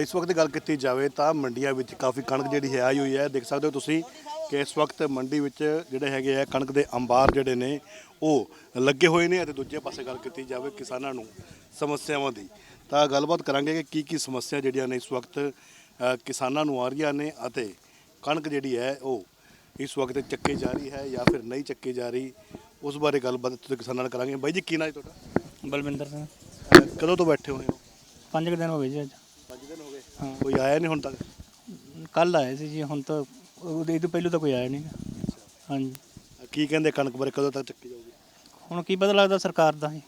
ਇਸ ਵਕਤ ਦੀ ਗੱਲ ਕੀਤੀ ਜਾਵੇ ਤਾਂ ਮੰਡੀਆਂ ਵਿੱਚ ਕਾਫੀ ਕਣਕ ਜਿਹੜੀ ਹੈ ਆਈ ਹੋਈ ਹੈ। ਦੇਖ ਸਕਦੇ ਹੋ ਤੁਸੀਂ ਕਿ ਇਸ ਵਕਤ ਮੰਡੀ ਵਿੱਚ ਜਿਹੜੇ ਹੈਗੇ ਆ ਕਣਕ ਦੇ ਅੰਬਾਰ ਜਿਹੜੇ ਨੇ ਉਹ ਲੱਗੇ ਹੋਏ ਨੇ ਅਤੇ ਦੂਜੇ ਪਾਸੇ ਗੱਲ ਕੀਤੀ ਜਾਵੇ ਕਿਸਾਨਾਂ ਨੂੰ ਸਮੱਸਿਆਵਾਂ ਦੀ। ਤਾਂ ਗੱਲਬਾਤ ਕਰਾਂਗੇ ਕਿ ਕੀ ਕੀ ਸਮੱਸਿਆ ਜਿਹੜੀਆਂ ਨੇ ਇਸ ਵਕਤ ਅ, ਕਿਸਾਨਾਂ ਨੂੰ ਆ ਰਹੀਆਂ ਨੇ ਅਤੇ ਕਣਕ ਜਿਹੜੀ ਹੈ ਉਹ ਇਸ ਵਕਤ ਚੱਕੀ ਜਾ ਰਹੀ ਹੈ ਜਾਂ ਫਿਰ ਨਹੀਂ ਚੱਕੀ ਜਾ ਰਹੀ ਉਸ ਬਾਰੇ ਗੱਲਬਾਤ ਤੁਸੀਂ ਕਿਸਾਨਾਂ ਨਾਲ ਕਰਾਂਗੇ। ਬਾਈ ਜੀ ਕੀ ਨਾਂ ਹੈ ਤੁਹਾਡਾ? ਬਲਵਿੰਦਰ ਸਿੰਘ। ਅ, ਕਦੋਂ ਤੋਂ ਬੈਠੇ ਹੋਏ ਹੋ? ਪੰਜ ਕੁ ਦਿਨ ਹੋ ਗਏ ਜੀ ਅੱਜ। 5 ਹੋ ਹਾਂ ਕੋਈ ਆਇਆ ਨਹੀਂ ਹੁਣ ਤੱਕ? ਕੱਲ ਆਏ ਸੀ ਜੀ ਹੁਣ ਤਾਂ ਉਹਦੇ ਇਹ ਤੋਂ ਪਹਿਲਾਂ ਤਾਂ ਕੋਈ ਆਇਆ ਨਹੀਂ। ਹਾਂਜੀ। ਕੀ ਕਹਿੰਦੇ ਕਣਕ ਬਾਰੇ ਕਦੋਂ ਤੱਕ ਚੱਕੀ ਜਾਊਗੀ? ਹੁਣ ਕੀ ਪਤਾ ਲੱਗਦਾ ਸਰਕਾਰ ਦਾ ਜੀ।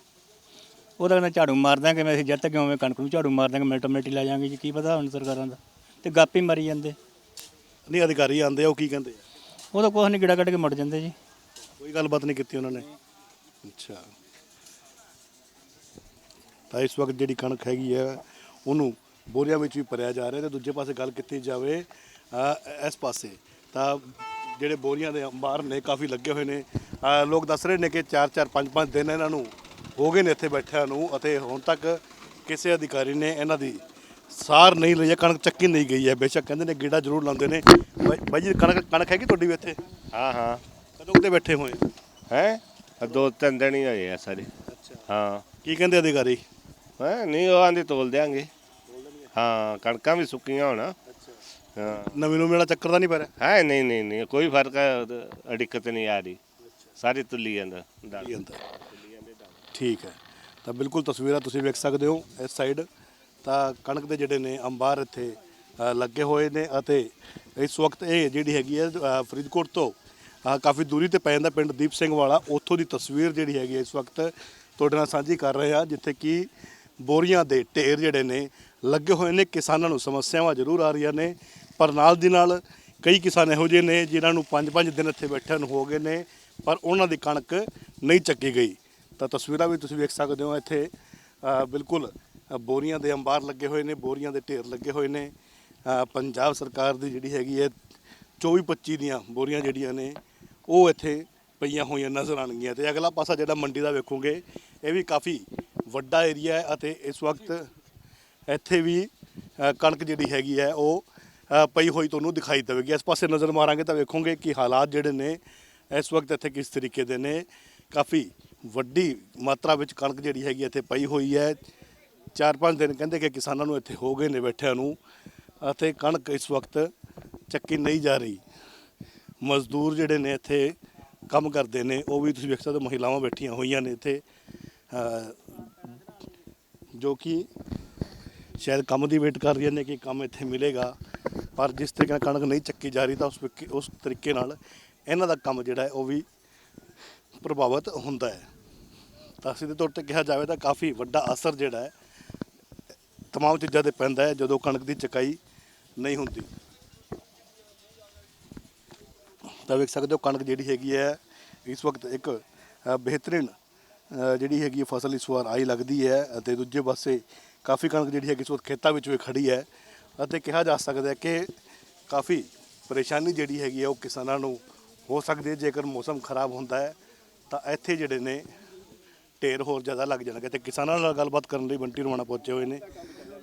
ਉਹਦਾ ਕਹਿੰਦਾ ਝਾੜੂ ਮਾਰ ਦਾਂਗੇ ਮੈਂ ਅਸੀਂ ਜਦ ਤੱਕ ਉਵੇਂ ਕਣਕ ਨੂੰ ਝਾੜੂ ਮਾਰ ਦਾਂਗੇ ਮਿੰਟ ਹੀ ਲੈ ਜਾਾਂਗੇ ਜੀ ਕੀ ਪਤਾ ਹੁਣ ਸਰਕਾਰਾਂ ਦਾ। ਤੇ ਗਾਪੀ ਮਰੀ ਜਾਂਦੇ। ਨਹੀਂ ਅਧਿਕਾਰੀ ਆਂਦੇ ਆ ਉਹ ਕੀ ਕਹਿੰਦੇ ਆ? ਉਹ ਤਾਂ ਕੁਛ ਨਹੀਂ ਗਿੜਾ ਕੱਢ ਕੇ ਮੁੜ ਜਾਂਦੇ ਜੀ। ਕੋਈ ਗੱਲਬਾਤ ਨਹੀਂ ਕੀਤੀ ਉਹਨਾਂ ਨੇ। ਅੱਛਾ। ਤਾਂ ਇਸ ਵਕਤ ਜਿਹੜੀ ਕਣਕ ਹੈਗੀ ਹੈ ਉਹਨੂੰ ਬੋਰੀਆਂ ਵਿੱਚ ਵੀ ਭਰਿਆ ਜਾ ਰਿਹਾ ਤੇ ਦੂਜੇ ਪਾਸੇ ਗੱਲ ਕੀਤੀ ਜਾਵੇ ਅ, ਇਸ ਪਾਸੇ ਤਾਂ ਜਿਹੜੇ ਬੋਰੀਆਂ ਦੇ ਅੰਬਾਰ ਨੇ ਕਾਫੀ ਲੱਗੇ ਹੋਏ ਨੇ। ਅ, ਲੋਕ ਦੱਸ ਰਹੇ ਨੇ ਕਿ 4-4 5-5 ਦਿਨ ਇਹਨਾਂ ਨੂੰ ਹੋ ਗਏ ਨੇ ਇੱਥੇ ਬੈਠਿਆਂ ਨੂੰ ਅਤੇ ਹੁਣ ਤੱਕ ਕਿਸੇ ਅਧਿਕਾਰੀ ਨੇ ਇਹਨਾਂ ਦੀ ਸਾਰ ਨਹੀਂ ਲਈ ਹੈ ਕਣਕ ਚੱਕੀ ਨਹੀਂ ਗਈ ਹੈ। ਬੇਸ਼ੱਕ ਕਹਿੰਦੇ ਨੇ ਗੇੜਾ ਜ਼ਰੂਰ ਲਾਉਂਦੇ ਨੇ। ਬਾਈ- ਬਾਈ ਜੀ ਕਣਕ ਕਣਕ ਹੈਗੀ ਤੁਹਾਡੀ ਵੀ ਇੱਥੇ? ਹਾਂ ਹਾਂ। ਕਦੋਂ ਕਿਤੇ ਬੈਠੇ ਹੋਏ? ਹੈ? ਦੋ ਤਿੰਨ ਦਿਨ ਹੀ ਹੋਏ ਆ ਸਾਰੇ। ਅੱਛਾ। ਹਾਂ। ਕੀ ਕਹਿੰਦੇ ਅਧਿਕਾਰੀ? ਹੈ? ਨਹੀਂ ਉਹ ਆਂਦੇ ਤੋਲ ਦਿਆਂਗੇ। ਹਾਂ ਕਣਕਾਂ ਵੀ ਸੁੱਕੀਆਂ ਹੁਣ। ਹਾਂ। ਨਵੀਂ ਨੂੰ ਮੇਲਾ ਚੱਕਰ ਦਾ ਨਹੀਂ ਪੈ ਰਿਹਾ? ਹੈ ਨਹੀਂ ਨਹੀਂ ਨਹੀਂ ਕੋਈ ਫ਼ਰਕ ਹੈ ਦਿੱਕਤ ਨਹੀਂ ਆ ਰਹੀ। ਸਾਰੀ ਤੁੱਲੀ ਜਾਂਦਾ ਦਾਲ। ਹੁੰਦਾ ਠੀਕ ਹੈ। ਤਾਂ ਬਿਲਕੁਲ ਤਸਵੀਰਾਂ ਤੁਸੀਂ ਵੇਖ ਸਕਦੇ ਹੋ ਇਸ ਸਾਈਡ। ਤਾਂ ਕਣਕ ਦੇ ਜਿਹੜੇ ਨੇ ਅੰਬਾਰ ਇੱਥੇ ਅ, ਲੱਗੇ ਹੋਏ ਨੇ ਅਤੇ ਇਸ ਵਕਤ ਇਹ ਜਿਹੜੀ ਹੈਗੀ ਹੈ ਅ, ਫਰੀਦਕੋਟ ਤੋਂ ਅ, ਕਾਫੀ ਦੂਰੀ ਤੇ ਪੈ ਜਾਂਦਾ ਪਿੰਡ ਦੀਪ ਸਿੰਘ ਵਾਲਾ। ਉੱਥੋਂ ਦੀ ਤਸਵੀਰ ਜਿਹੜੀ ਹੈਗੀ ਹੈ ਇਸ ਵਕਤ ਤੁਹਾਡੇ ਨਾਲ ਸਾਂਝੀ ਕਰ ਰਹੇ ਹਾਂ ਜਿੱਥੇ ਕਿ ਬੋਰੀਆਂ ਦੇ ਢੇਰ ਜਿਹੜੇ ਨੇ ਲੱਗੇ ਹੋਏ ਨੇ, ਕਿਸਾਨਾਂ ਨੂੰ ਸਮੱਸਿਆਵਾਂ ਜ਼ਰੂਰ ਆ ਰਹੀਆਂ ਨੇ, ਪਰ ਨਾਲ ਦੀ ਨਾਲ ਕਈ ਕਿਸਾਨ ਇਹੋ ਜਿਹੇ ਨੇ ਜਿਨ੍ਹਾਂ ਨੂੰ 5-5 ਦਿਨ ਇੱਥੇ ਬੈਠਿਆਂ ਨੂੰ ਹੋ ਗਏ ਨੇ, ਪਰ ਉਹਨਾਂ ਦੀ ਕਣਕ ਨਹੀਂ ਚੱਕੀ ਗਈ। ਤਾਂ ਤਸਵੀਰਾਂ ਵੀ ਤੁਸੀਂ ਵੇਖ ਸਕਦੇ ਹੋ ਇੱਥੇ ਬਿਲਕੁਲ ਬੋਰੀਆਂ ਦੇ ਅੰਬਾਰ ਲੱਗੇ ਹੋਏ ਨੇ, ਬੋਰੀਆਂ ਦੇ ਢੇਰ ਲੱਗੇ ਹੋਏ ਨੇ। ਪੰਜਾਬ ਸਰਕਾਰ ਦੀ ਜਿਹੜੀ ਹੈਗੀ ਹੈ 24-25 ਦੀਆਂ ਬੋਰੀਆਂ ਜਿਹੜੀਆਂ ਨੇ, ਉਹ ਇੱਥੇ ਪਈਆਂ ਹੋਈਆਂ ਨਜ਼ਰ ਆਣਗੀਆਂ ਤੇ ਅਗਲਾ ਪਾਸਾ ਜਿਹੜਾ ਮੰਡੀ ਦਾ ਵੇਖੋਗੇ, ਇਹ ਵੀ ਕਾਫੀ ਵੱਡਾ ਏਰੀਆ ਹੈ ਅਤੇ ਇਸ ਵਕਤ ਇੱਥੇ ਵੀ ਅ, ਕਣਕ ਜਿਹੜੀ ਹੈਗੀ ਹੈ ਉਹ ਅ, ਪਈ ਹੋਈ ਤੁਹਾਨੂੰ ਦਿਖਾਈ ਦੇਵੇਗੀ। ਇਸ ਪਾਸੇ ਨਜ਼ਰ ਮਾਰਾਂਗੇ ਤਾਂ ਵੇਖੋਗੇ ਕਿ ਹਾਲਾਤ ਜਿਹੜੇ ਨੇ ਇਸ ਵਕਤ ਇੱਥੇ ਕਿਸ ਤਰੀਕੇ ਦੇ ਨੇ। ਕਾਫੀ ਵੱਡੀ ਮਾਤਰਾ ਵਿੱਚ ਕਣਕ ਜਿਹੜੀ ਹੈਗੀ ਇੱਥੇ ਪਈ ਹੋਈ ਹੈ। ਚਾਰ ਪੰਜ ਦਿਨ ਕਹਿੰਦੇ ਕਿ ਕਿਸਾਨਾਂ ਨੂੰ ਇੱਥੇ ਹੋ ਗਏ ਨੇ ਬੈਠਿਆਂ ਨੂੰ ਅਤੇ ਕਣਕ ਇਸ ਵਕਤ ਚੱਕੀ ਨਹੀਂ ਜਾ ਰਹੀ। ਮਜ਼ਦੂਰ ਜਿਹੜੇ ਨੇ ਇੱਥੇ ਕੰਮ ਕਰਦੇ ਨੇ ਉਹ ਵੀ ਤੁਸੀਂ ਵੇਖ ਸਕਦੇ ਹੋ ਮਹਿਲਾਵਾਂ ਬੈਠੀਆਂ ਹੋਈਆਂ ਨੇ ਇੱਥੇ। ਅ, ਜੋ ਕਿ ਸ਼ਾਇਦ ਕੰਮ ਦੀ ਵੇਟ ਕਰ ਰਹੀਆਂ ਨੇ ਕਿ ਕੰਮ ਇੱਥੇ ਮਿਲੇਗਾ ਪਰ ਜਿਸ ਤਰੀਕੇ ਨਾਲ ਕਣਕ ਨਹੀਂ ਚੱਕੀ ਜਾ ਰਹੀ ਤਾਂ ਉਸ ਵਿਕ- ਉਸ ਤਰੀਕੇ ਨਾਲ ਇਹਨਾਂ ਦਾ ਕੰਮ ਜਿਹੜਾ ਹੈ ਉਹ ਵੀ ਪ੍ਰਭਾਵਿਤ ਹੁੰਦਾ ਹੈ। ਤਾਂ ਸਿੱਧੇ ਤੌਰ ਤੇ ਕਿਹਾ ਜਾਵੇ ਤਾਂ ਕਾਫੀ ਵੱਡਾ ਅਸਰ ਜਿਹੜਾ ਹੈ ਤਮਾਮ ਚੀਜ਼ਾਂ ਤੇ ਪੈਂਦਾ ਹੈ ਜਦੋਂ ਕਣਕ ਦੀ ਚਕਾਈ ਨਹੀਂ ਹੁੰਦੀ। ਤਾਂ ਵੇਖ ਸਕਦੇ ਹੋ ਕਣਕ ਜਿਹੜੀ ਹੈਗੀ ਹੈ ਇਸ ਵਕਤ ਇੱਕ ਅ, ਬਿਹਤਰੀਨ ਅ, ਜਿਹੜੀ ਹੈਗੀ ਹੈ ਫਸਲ ਇਸ ਵਾਰ ਆਈ ਲੱਗਦੀ ਹੈ ਅਤੇ ਦੂਜੇ ਪਾਸੇ ਕਾਫੀ ਕਣਕ ਜਿਹੜੀ ਹੈਗੀ ਇਸ ਵਕਤ ਖੇਤਾਂ ਵਿੱਚ ਵੀ ਖੜੀ ਹੈ ਅਤੇ ਕਿਹਾ ਜਾ ਸਕਦਾ ਹੈ ਕਿ ਕਾਫੀ ਪਰੇਸ਼ਾਨੀ ਜਿਹੜੀ ਹੈਗੀ ਹੈ ਉਹ ਕਿਸਾਨਾਂ ਨੂੰ ਹੋ ਸਕਦੀ ਹੈ। ਜੇਕਰ ਮੌਸਮ ਖਰਾਬ ਹੁੰਦਾ ਹੈ, ਤਾਂ ਇੱਥੇ ਜਿਹੜੇ ਨੇ ਢੇਰ ਹੋਰ ਜ਼ਿਆਦਾ ਲੱਗ ਜਾਣਗੇ ਤੇ ਕਿਸਾਨਾਂ ਨਾਲ ਗੱਲਬਾਤ ਕਰਨ ਲਈ ਬੰਟੀ ਰਵਾਣਾ ਪਹੁੰਚੇ ਹੋਏ ਨੇ,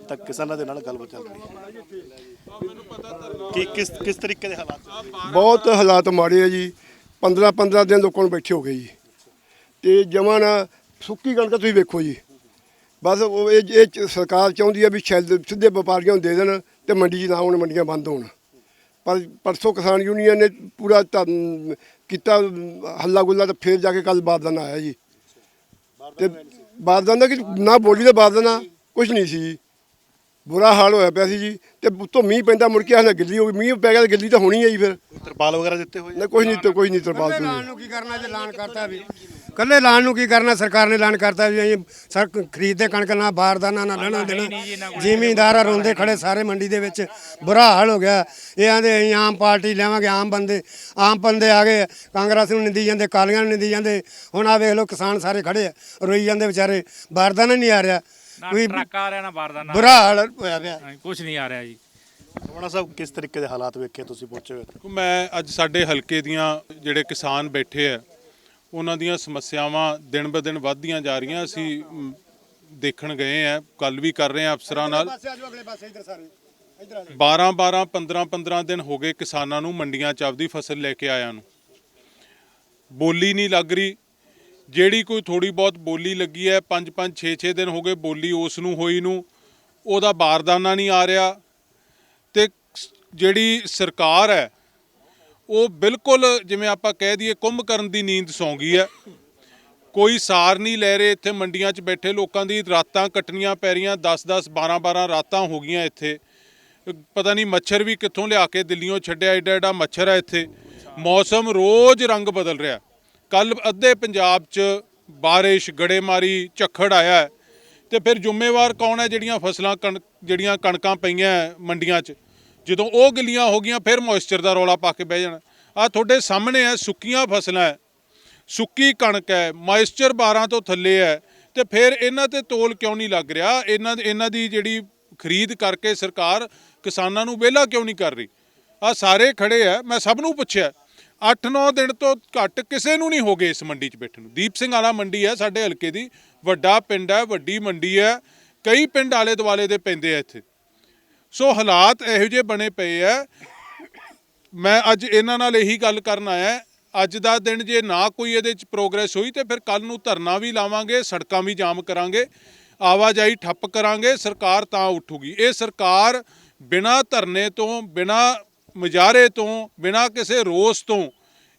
ਤਾਂ ਕਿਸਾਨਾਂ ਦੇ ਨਾਲ ਗੱਲਬਾਤ ਚੱਲ ਰਹੀ ਹੈ। ਕਿ ਕਿਸ ਕਿਸ ਤਰੀਕੇ ਦੇ ਹਾਲਾਤ ਬਹੁਤ ਹਾਲਾਤ ਮਾੜੇ ਆ ਜੀ। 15 15 ਦਿਨ ਲੋਕਾਂ ਨੂੰ ਬੈਠੇ ਹੋ ਗਏ ਜੀ। ਤੇ ਜਮਾਂ ਨਾ ਸੁੱਕੀ ਕਣਕ ਤੁਸੀਂ ਵੇਖੋ ਜੀ। ਬਸ ਉਹ ਇਹ ਇਹ ਚ- ਸਰਕਾਰ ਚਾਹੁੰਦੀ ਆ ਵੀ ਸਿੱਧੇ ਵਪਾਰੀਆਂ ਨੂੰ ਦੇ ਦੇਣ ਤੇ ਮੰਡੀ 'ਚ ਨਾ ਹੋਣ ਮੰਡੀਆਂ ਬੰਦ ਹੋਣ। ਪਰ ਪਰਸੋਂ ਕਿਸਾਨ ਯੂਨੀਅਨ ਨੇ ਪੂਰਾ ਕੀਤਾ ਹੱਲਾ ਗੁੱਲਾ ਤੇ ਫੇਰ ਜਾ ਕੇ ਕੱਲ ਬਾਰਦਾਨਾ ਆਇਆ ਜੀ। ਤੇ ਬਾਰਦਾਨਾ ਕਿ ਨਾ ਬੋਲੀ ਦਾ ਬਾਰਦਾਨਾ ਕੁਝ ਨਹੀਂ ਸੀ ਜੀ। ਬੁਰਾ ਹਾਲ ਹੋਇਆ ਪਿਆ ਸੀ ਜੀ। ਤੇ ਉੱਤੋਂ ਮੀਂਹ ਪੈਂਦਾ ਮੁੜ ਕੇ ਆਹ ਗਿੱਲੀ ਹੋ ਗਈ ਮੀਂਹ ਪੈ ਗਿਆ ਤਾਂ ਗਿੱਲੀ ਤਾਂ ਹੋਣੀ ਹੈ ਜੀ ਫਿਰ। ਤਰਪਾਲ ਵਗੈਰਾ ਦਿੱਤੇ ਹੋਏ? ਨਾ ਕੁਝ ਨਹੀਂ ਤੇ ਕੋਈ ਨਹੀਂ ਤਰਪਾਲ ਤੋਂ ਐਲਾਨ ਨੂੰ ਕੀ ਕਰਨਾ ਜੇ ਐਲਾਨ ਕਰਤਾ ਵੀ। ਕੱਲੇ ਐਲਾਨ ਨੂੰ ਕੀ ਕਰਨਾ? ਸਰਕਾਰ ਨੇ ਐਲਾਨ ਕਰਤਾ ਵੀ ਅਸੀਂ ਸਰ ਖਰੀਦਦੇ ਕਣਕ ਨਾ ਬਾਰਦਾਨਾ ਨਾ ਲੈਣਾ ਦੇਣਾ। ਜ਼ਿਮੀਂਦਾਰ ਰੋਂਦੇ ਖੜੇ ਸਾਰੇ ਮੰਡੀ ਦੇ ਵਿੱਚ। ਬੁਰਾ ਹਾਲ ਹੋ ਗਿਆ। ਇਹ ਆਂਦੇ ਅਸੀਂ ਆਮ ਪਾਰਟੀ ਲਿਆਵਾਂਗੇ ਆਮ ਬੰਦੇ ਆਮ ਬੰਦੇ ਆ ਗਏ। ਕਾਂਗਰਸ ਨੂੰ ਨਿੰਦੀ ਜਾਂਦੇ ਕਾਲੀਆਂ ਨੂੰ ਨਿੰਦੀ ਜਾਂਦੇ। ਹੁਣ ਆ ਵੇਖ ਲਓ ਕਿਸਾਨ ਸਾਰੇ ਖੜੇ ਆ ਰੋਈ ਜਾਂਦੇ ਵਿਚਾਰੇ। ਬਾਰਦਾਨਾ ਨਹੀਂ ਆ ਰਿਹਾ। ਨਾ ਕੋਈ ਟਰੱਕ ਆ ਰਿਹਾ ਨਾ ਬਾਰਦਾਨਾ ਬੁਰਾ ਹਾਲ ਹੋਇਆ ਪਿਆ। ਕੁਝ ਨਹੀਂ ਆ ਰਿਹਾ ਜੀ। ਰਮਣਾ ਸਾਹਿਬ ਕਿਸ ਤਰੀਕੇ ਦੇ ਹਾਲਾਤ ਵੇਖੇ ਤੁਸੀਂ ਇੱਥੇ? ਮੈਂ ਅੱਜ ਸਾਡੇ ਹਲਕੇ ਦੀਆਂ ਜਿਹੜੇ ਕਿਸਾਨ ਬੈਠੇ ਆ ਉਹਨਾਂ ਦੀਆਂ ਸਮੱਸਿਆਵਾਂ ਦਿਨ ਬ ਦਿਨ ਵੱਧਦੀਆਂ ਜਾ ਰਹੀਆਂ ਅਸੀਂ ਦੇਖਣ ਗਏ ਆ ਗੱਲ ਵੀ ਕਰ ਰਹੇ ਆ ਅਫਸਰਾਂ ਨਾਲ। ਪਾਸੇ ਆ ਜਾਓ ਅਗਲੇ ਪਾਸੇ ਇੱਧਰ ਸਾਰੇ ਇੱਧਰ ਆ 12 12 15 15 ਦਿਨ ਹੋ ਗਏ ਕਿਸਾਨਾਂ ਨੂੰ ਮੰਡੀਆਂ 'ਚ ਆਪਦੀ ਫਸਲ ਲੈ ਕੇ ਆਇਆਂ ਨੂੰ। ਬੋਲੀ ਨਹੀਂ ਲੱਗ ਰਹੀ। ਜਿਹੜੀ ਕੋਈ ਥੋੜੀ ਬਹੁਤ ਬੋਲੀ ਲੱਗੀ ਹੈ 5 5 6 6 ਦਿਨ ਹੋ ਗਏ ਬੋਲੀ ਉਸ ਨੂੰ ਹੋਈ ਨੂੰ ਉਹਦਾ ਬਾਰਦਾਨਾ ਨਹੀਂ ਆ ਰਿਹਾ। ਤੇ ਜਿਹੜੀ ਸਰਕਾਰ ਹੈ ਉਹ ਬਿਲਕੁਲ ਜਿਵੇਂ ਆਪਾਂ ਕਹਿ ਦਈਏ ਕੁੰਭ ਕਰਨ ਦੀ ਨੀਂਦ ਸੌਂ ਗਈ ਹੈ। ਕੋਈ ਸਾਰ ਨਹੀਂ ਲੈ ਰਹੇ ਇੱਥੇ ਮੰਡੀਆਂ 'ਚ ਬੈਠੇ ਲੋਕਾਂ ਦੀ, ਰਾਤਾਂ ਕੱਟਣੀਆਂ ਪੈ ਰਹੀਆਂ 10-10 12-12 ਰਾਤਾਂ ਹੋ ਗਈਆਂ ਇੱਥੇ। ਪਤਾ ਨਹੀਂ ਮੱਛਰ ਵੀ ਕਿੱਥੋਂ ਲਿਆ ਕੇ ਦਿੱਲੀੋਂ ਛੱਡਿਆ ਐਡਾ ਐਡਾ ਮੱਛਰ ਹੈ ਇੱਥੇ। ਮੌਸਮ ਰੋਜ਼ ਰੰਗ ਬਦਲ ਰਿਹਾ। ਕੱਲ ਅੱਧੇ ਪੰਜਾਬ 'ਚ ਬਾਰਿਸ਼, ਗੜੇਮਾਰੀ, ਝੱਖੜ ਆਇਆ ਹੈ। ਤੇ ਫਿਰ ਜ਼ਿੰਮੇਵਾਰ ਕੌਣ ਹੈ ਜਿਹੜੀਆਂ ਫਸਲਾਂ ਕਣ, ਜਿਹੜੀਆਂ ਕਣਕਾਂ ਪਈਆਂ ਮੰਡੀਆਂ 'ਚ? ਜਦੋਂ ਉਹ ਗਿੱਲੀਆਂ ਹੋ ਗਈਆਂ, ਫਿਰ ਮੋਇਸਚਰ ਦਾ ਰੌਲਾ ਪਾ ਕੇ ਬਹਿ ਜਾਣਾ। ਆ ਤੁਹਾਡੇ ਸਾਹਮਣੇ ਹੈ, ਸੁੱਕੀਆਂ ਫਸਲਾਂ ਹੈ। ਸੁੱਕੀ ਕਣਕ ਹੈ, ਮੋਇਸਚਰ 12 ਤੋਂ ਥੱਲੇ ਹੈ। ਤੇ ਫਿਰ ਇਹਨਾਂ ਤੇ ਤੋਲ ਕਿਉਂ ਨਹੀਂ ਲੱਗ ਰਿਹਾ? ਇਹਨਾਂ ਇਹਨਾਂ ਦੀ ਜਿਹੜੀ ਖਰੀਦ ਕਰਕੇ ਸਰਕਾਰ ਕਿਸਾਨਾਂ ਨੂੰ ਵਿਹਲਾ ਕਿਉਂ ਨਹੀਂ ਕਰ ਰਹੀ? ਆ ਸਾਰੇ ਖੜੇ ਆ ਮੈਂ ਸਭ ਨੂੰ ਪੁੱਛਿਆ 8-9 ਦਿਨ ਤੋਂ ਘੱਟ ਕਿਸੇ ਨੂੰ ਨਹੀਂ ਹੋ ਗਏ ਇਸ ਮੰਡੀ 'ਚ ਬੈਠਣ ਨੂੰ। ਦੀਪ ਸਿੰਘ ਵਾਲਾ ਮੰਡੀ ਹੈ ਸਾਡੇ ਹਲਕੇ ਦੀ। ਵੱਡਾ ਪਿੰਡ ਹੈ, ਵੱਡੀ ਮੰਡੀ ਹੈ। ਕਈ ਪਿੰਡ ਆਲੇ ਦੁਆਲੇ ਦੇ ਪੈਂਦੇ ਆ ਇੱਥੇ। ਸੋ ਹਾਲਾਤ ਇਹੋ ਜਿਹੇ ਬਣੇ ਪਏ ਆ ਮੈਂ ਅੱਜ ਇਹਨਾਂ ਨਾਲ ਇਹੀ ਗੱਲ ਕਰਨ ਆਇਆ। ਅੱਜ ਦਾ ਦਿਨ ਜੇ ਨਾ ਕੋਈ ਇਹਦੇ ਚ ਪ੍ਰੋਗਰੈਸ ਹੋਈ ਤੇ ਫਿਰ ਕੱਲ ਨੂੰ ਧਰਨਾ ਵੀ ਲਾਵਾਂਗੇ, ਸੜਕਾਂ ਵੀ ਜਾਮ ਕਰਾਂਗੇ, ਆਵਾਜਾਈ ਠੱਪ ਕਰਾਂਗੇ, ਸਰਕਾਰ ਤਾਂ ਉੱਠੂਗੀ। ਇਹ ਸਰਕਾਰ ਬਿਨਾਂ ਧਰਨੇ ਤੋਂ, ਬਿਨਾਂ ਮੁਜ਼ਾਹਰੇ ਤੋਂ, ਬਿਨਾਂ ਕਿਸੇ ਰੋਸ ਤੋਂ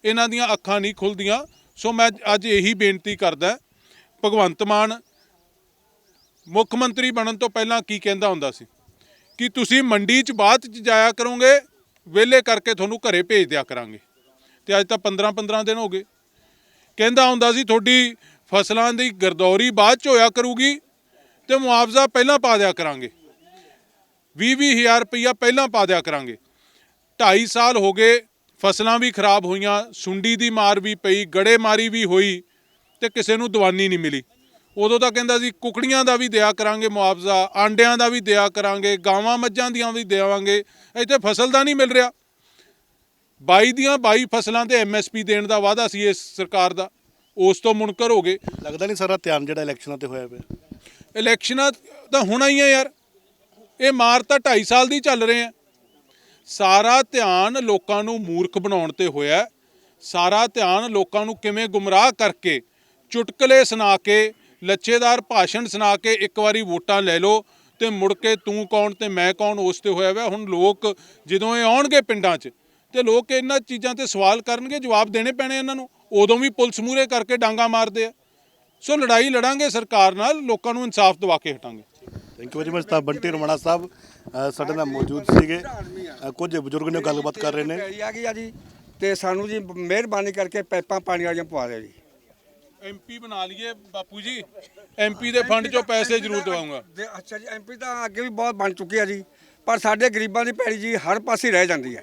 ਇਹਨਾਂ ਦੀਆਂ ਅੱਖਾਂ ਨਹੀਂ ਖੁੱਲਦੀਆਂ। ਸੋ ਮੈਂ ਅੱਜ ਇਹੀ ਬੇਨਤੀ ਕਰਦਾ, ਭਗਵੰਤ ਮਾਨ, ਮੁੱਖ ਮੰਤਰੀ ਬਣਨ ਤੋਂ ਪਹਿਲਾਂ ਕੀ ਕਹਿੰਦਾ ਹੁੰਦਾ ਸੀ? ਕਿ ਤੁਸੀਂ ਮੰਡੀ 'ਚ ਬਾਅਦ 'ਚ ਜਾਇਆ ਕਰੋਗੇ, ਵਿਹਲੇ ਕਰਕੇ ਤੁਹਾਨੂੰ ਘਰੇ ਭੇਜ ਦਿਆ ਕਰਾਂਗੇ। ਤੇ ਅੱਜ ਤਾਂ 15 15 ਦਿਨ ਹੋ ਗਏ। ਕਹਿੰਦਾ ਹੁੰਦਾ ਸੀ, ਤੁਹਾਡੀ ਫਸਲਾਂ ਦੀ ਗਰਦੌਰੀ ਬਾਅਦ 'ਚ ਹੋਇਆ ਕਰੂਗੀ ਤੇ ਮੁਆਵਜ਼ਾ ਪਹਿਲਾਂ ਪਾ ਦਿਆ ਕਰਾਂਗੇ। 20 ਹਜ਼ਾਰ ਰੁਪਈਆ ਪਹਿਲਾਂ ਪਾ ਦਿਆ ਕਰਾਂਗੇ। 2.5 ਸਾਲ ਹੋ ਗਏ, ਫਸਲਾਂ ਵੀ ਖਰਾਬ ਹੋਈਆਂ, ਸੁੰਡੀ ਦੀ ਮਾਰ ਵੀ ਪਈ, ਗੜੇਮਾਰੀ ਵੀ ਹੋਈ ਤੇ ਕਿਸੇ ਨੂੰ ਦਵਾਨੀ ਨਹੀਂ ਮਿਲੀ। ਉਦੋਂ ਤਾਂ ਕਹਿੰਦਾ ਸੀ ਕੁਕੜੀਆਂ ਦਾ ਵੀ ਦਿਆ ਕਰਾਂਗੇ ਮੁਆਵਜ਼ਾ ਆਂਡਿਆਂ ਦਾ ਵੀ ਦਿਆ ਕਰਾਂਗੇ ਗਾਵਾਂ ਮੱਝਾਂ ਦੀਆਂ ਵੀ ਦੇਵਾਂਗੇ ਇੱਥੇ ਫਸਲ ਦਾ ਨਹੀਂ ਮਿਲ ਰਿਹਾ। 22 ਦੀਆਂ 22 ਫਸਲਾਂ ਤੇ ਐਮਐਸਪੀ ਦੇਣ ਦਾ ਵਾਅਦਾ ਸੀ ਇਸ ਸਰਕਾਰ ਦਾ ਉਸ ਤੋਂ ਮੁਨਕਰ ਹੋ ਗਏ। ਲੱਗਦਾ ਨਹੀਂ ਸਾਰਾ ਧਿਆਨ ਜਿਹੜਾ ਇਲੈਕਸ਼ਨਾਂ ਤੇ ਹੋਇਆ ਪਿਆ। ਇਲੈਕਸ਼ਨਾਂ ਤਾਂ ਹੋਣਾ ਹੀ ਆ ਯਾਰ ਇਹ ਮਾਰ ਤਾਂ 2.5 ਸਾਲ ਦੀ ਚੱਲ ਰਹੇ ਆ। ਸਾਰਾ ਧਿਆਨ ਲੋਕਾਂ ਨੂੰ ਮੂਰਖ ਬਣਾਉਣ ਤੇ ਹੋਇਆ ਹੈ। ਸਾਰਾ ਧਿਆਨ ਲੋਕਾਂ ਨੂੰ ਕਿਵੇਂ ਗੁੰਮਰਾਹ ਕਰਕੇ ਚੁਟਕਲੇ ਸੁਣਾ ਕੇ ਲੱਚੇਦਾਰ ਭਾਸ਼ਣ ਸੁਣਾ ਕੇ ਇੱਕ ਵਾਰੀ ਵੋਟਾਂ ਲੈ ਲਓ ਤੇ ਮੁੜ ਕੇ ਤੂੰ ਕੌਣ ਤੇ ਮੈਂ ਕੌਣ ਉਸ ਤੇ ਹੋਇਆ ਵਾ। ਹੁਣ ਲੋਕ ਜਦੋਂ ਇਹ ਆਉਣਗੇ ਪਿੰਡਾਂ 'ਚ ਤੇ ਲੋਕ ਇਹਨਾਂ ਚੀਜ਼ਾਂ ਤੇ ਸਵਾਲ ਕਰਨਗੇ ਜਵਾਬ ਦੇਣੇ ਪੈਣੇ ਇਹਨਾਂ ਨੂੰ। ਉਦੋਂ ਵੀ ਪੁਲਿਸ ਮੂਰੇ ਕਰਕੇ ਡਾਂਗਾ ਮਾਰਦੇ ਆ। ਸੋ ਲੜਾਈ ਲੜਾਂਗੇ ਸਰਕਾਰ ਨਾਲ ਲੋਕਾਂ ਨੂੰ ਇਨਸਾਫ ਦਿਵਾ ਕੇ ਹਟਾਂਗੇ। ਥੈਂਕ ਯੂ ਵੈਰੀ ਮਚ ਤਾਂ ਬੰਟੀ ਰਮਣਾ ਸਾਹਿਬ ਸਾਡੇ ਨਾਲ ਮੌਜੂਦ ਸੀਗੇ। ਕੁਝ ਬਜ਼ੁਰਗ ਨੇ ਗੱਲਬਾਤ ਕਰ ਰਹੇ ਨੇ। ਪੈਲੀ ਆ ਗਈ ਆ ਜੀ ਤੇ ਸਾਨੂੰ ਜੀ ਮਿਹਰਬਾਨੀ ਕਰਕੇ ਪਾਈਪਾਂ ਪਾਣੀ ਵਾਲੀਆਂ ਪਵਾ ਦਿਓ ਜੀ। ਐਮਪੀ ਬਣਾ ਲਈਏ ਬਾਪੂ ਜੀ। ਐਮਪੀ ਦੇ ਫੰਡ ਚੋਂ ਪੈਸੇ ਜ਼ਰੂਰ ਦਵਾਉਂਗਾ। ਅੱਛਾ ਜੀ ਐਮਪੀ ਤਾਂ ਅੱਗੇ ਵੀ ਬਹੁਤ ਬਣ ਚੁੱਕੇ ਆ ਜੀ। ਪਰ ਸਾਡੇ ਗਰੀਬਾਂ ਦੀ ਪੈਲੀ ਜੀ ਹਰ ਪਾਸੇ ਰਹਿ ਜਾਂਦੀ ਹੈ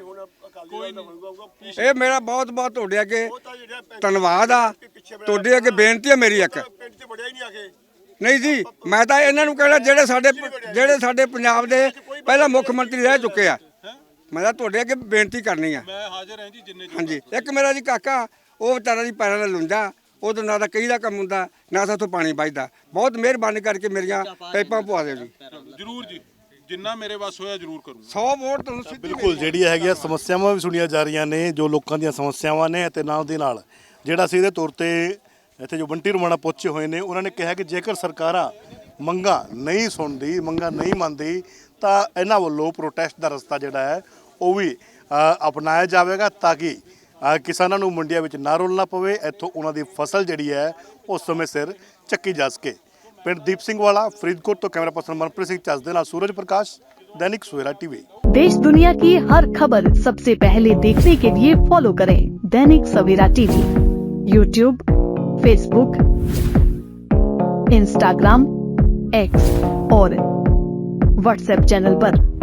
ਇਹ ਮੇਰਾ ਬਹੁਤ ਬਹੁਤ ਤੁਹਾਡੇ ਅੱਗੇ ਧੰਨਵਾਦ ਆ। ਤੁਹਾਡੇ ਅੱਗੇ ਬੇਨਤੀ ਹੈ ਮੇਰੀ ਇੱਕ। ਨਹੀਂ ਆ ਜੀ ਮੈਂ ਤਾਂ ਇਹਨਾਂ ਨੂੰ ਕਹਿਣਾ ਜਿਹੜੇ ਸਾਡੇ ਜਿਹੜੇ ਸਾਡੇ ਪੰਜਾਬ ਦੇ ਪਹਿਲਾਂ ਮੁੱਖ ਮੰਤਰੀ ਰਹਿ ਚੁੱਕੇ ਆ। ਮੈਂ ਤਾਂ ਤੁਹਾਡੇ ਅੱਗੇ ਬੇਨਤੀ ਕਰਨੀ ਆ। ਮੈਂ ਹਾਜ਼ਰ ਹਾਂ ਜੀ ਜਿੰਨੇ ਹਾਂਜੀ। ਇੱਕ ਮੇਰਾ ਜੀ ਕਾਕਾ ਉਹ ਵਿਚਾਰਾ ਜੀ ਪੈਰਾਂ ਨਾਲ ਲੁੰਜਾ। ਉਹਦੋਂ ਨਾ ਤਾਂ ਕਈ ਦਾ ਕੰਮ ਹੁੰਦਾ ਨਾ ਸਾਥੋਂ ਪਾਣੀ ਵੱਜਦਾ। ਬਹੁਤ ਮਿਹਰਬਾਨੀ ਕਰਕੇ ਮੇਰੀਆਂ ਪਾਈਪਾਂ ਪਵਾ ਦਿਓ ਜੀ। ਜ਼ਰੂਰ ਜੀ ਜਿੰਨਾ ਮੇਰੇ ਵੱਸ ਹੋਇਆ ਜ਼ਰੂਰ ਕਰੂੰਗਾ। 100 ਵੋਟ ਤੁਹਾਨੂੰ ਸਿੱਧੀ ਬਿਲਕੁਲ ਜਿਹੜੀਆਂ ਹੈਗੀਆਂ ਸਮੱਸਿਆਵਾਂ ਵੀ ਸੁਣੀਆਂ ਜਾ ਰਹੀਆਂ ਨੇ ਜੋ ਲੋਕਾਂ ਦੀਆਂ ਸਮੱਸਿਆਵਾਂ ਨੇ ਅਤੇ ਨਾਲ ਦੇ ਨਾਲ ਜਿਹੜਾ ਸੀ ਇਹਦੇ ਤੌਰ ਤੇ ਇੱਥੇ ਜੋ ਬੰਟੀ ਰਮਾਣਾ ਪਹੁੰਚੇ ਹੋਏ ਨੇ ਉਹਨਾਂ ਨੇ ਕਿਹਾ ਕਿ ਜੇਕਰ ਸਰਕਾਰਾਂ ਮੰਗਾਂ ਨਹੀਂ ਸੁਣਦੀ ਮੰਗਾਂ ਨਹੀਂ ਮੰਨਦੀ ਤਾਂ ਇਹਨਾਂ ਵੱਲੋਂ ਪ੍ਰੋਟੈਸਟ ਦਾ ਰਸਤਾ ਜਿਹੜਾ ਹੈ ਉਹ ਵੀ ਅ, ਅਪਣਾਇਆ ਜਾਵੇਗਾ ਤਾਂ ਕਿ ਕਿਸਾਨਾਂ ਨੂੰ ਮੰਡੀਆਂ ਵਿੱਚ ਨਾ ਰੋਲਣਾ ਪਵੇ ਇੱਥੋਂ ਉਹਨਾਂ ਦੀ ਫਸਲ ਜਿਹੜੀ ਹੈ ਉਹ ਸਮੇਂ ਸਿਰ ਚੱਕੀ ਜਾ ਸਕੇ ਪਿੰਡ ਦੀਪ ਸਿੰਘ ਵਾਲਾ ਫਰੀਦਕੋਟ ਤੋਂ ਕੈਮਰਾ ਪਰਸਨ ਮਨਪ੍ਰੀਤ ਸਿੰਘ ਚੱਜ ਦੇ ਨਾਲ ਸੂਰਜ ਪ੍ਰਕਾਸ਼ दैनिक सवेरा टीवी देश दुनिया की हर खबर सबसे पहले देखने के लिए फॉलो करें Dainik Savera TV YouTube Facebook Instagram X और व्हाट्सएप चैनल पर।